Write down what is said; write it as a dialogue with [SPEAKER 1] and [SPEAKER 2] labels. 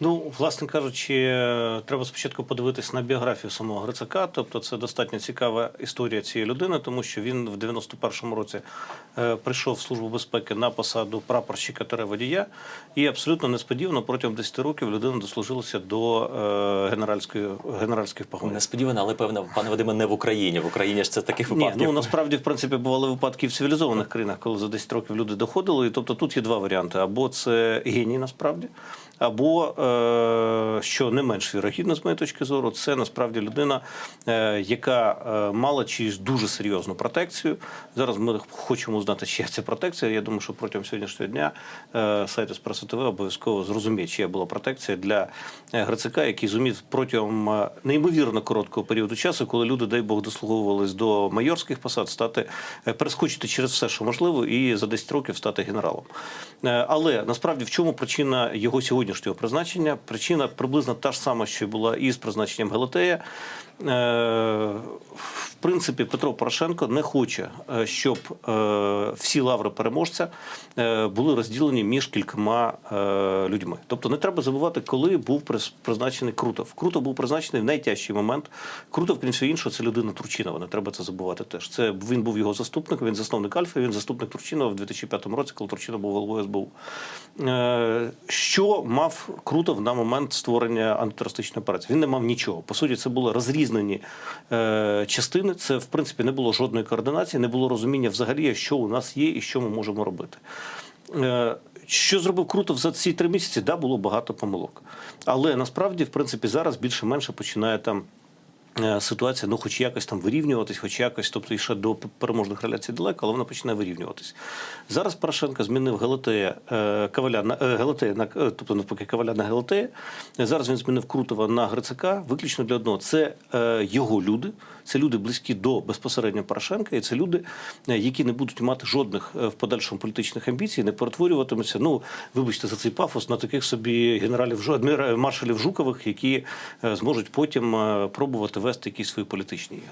[SPEAKER 1] Ну, власне кажучи, треба спочатку подивитись на біографію самого Грицака. Тобто, це достатньо цікава історія цієї людини, тому що він в 91-му році е, прийшов в службу безпеки на посаду прапорщика водія, і абсолютно несподівано протягом 10 років людина дослужилася до е, генеральської генеральських погонів.
[SPEAKER 2] Несподівано, але певно, пане Вадиме, не в Україні. В Україні ж це таких
[SPEAKER 1] Ні,
[SPEAKER 2] випадків.
[SPEAKER 1] ну насправді, в принципі, бували випадки в цивілізованих країнах, коли за 10 років люди доходили. І тобто тут є два варіанти: або це геній насправді, або е, що не менш вірогідно, з моєї точки зору, це насправді людина, е, яка е, мала чиюсь дуже серйозну протекцію. Зараз ми хочемо узнати, чия це протекція. Я думаю, що протягом сьогоднішнього дня е, сайт Еспресо ТВ обов'язково зрозуміє, чия була протекція для Грицака, який зумів протягом неймовірно короткого періоду часу, коли люди, дай Бог, дослуговувались до майорських посад, стати перескочити через все, що можливо, і за 10 років стати генералом. Але насправді в чому причина його сьогоднішнього призначення? Причина приблизно та ж сама, що була і з призначенням Галатея. Принципі, Петро Порошенко не хоче, е, щоб е, всі лаври переможця е, були розділені між кількома людьми. Тобто не треба забувати, коли був призначений Крутов. Крутов був призначений в найтяжчий момент. Крутов, крім всього іншого, це людина Турчинова. Не треба це забувати теж. Це він був його заступником, він засновник Альфа, він заступник Турчинова в 2005 році, коли Турчинов був головою СБУ. Що мав Крутов на момент створення антитерористичної операції? Він не мав нічого. По суті, це були розрізнені е, частини. Це в принципі не було жодної координації, не було розуміння взагалі, що у нас є і що ми можемо робити. Е, Що зробив Крутов за ці три місяці? Да, було багато помилок. Але насправді, в принципі, зараз більше-менше починає там. Е, Ситуація, ну, хоч якось там вирівнюватись, хоч якось, тобто і ще до переможних реляцій далеко, але вона починає вирівнюватись. Зараз Порошенко змінив Галатея е, Коваля на е, Галатея на тобто навпаки Коваля на Галатея. Зараз він змінив Крутова на Грицака виключно для одного. Це його люди, це люди близькі до безпосередньо Порошенка, і це люди, які не будуть мати жодних в подальшому політичних амбіцій, не перетворюватимуться. Ну вибачте за цей пафос на таких собі генералів маршалів Жукових, які зможуть потім пробувати вести якісь свої політичні ігри.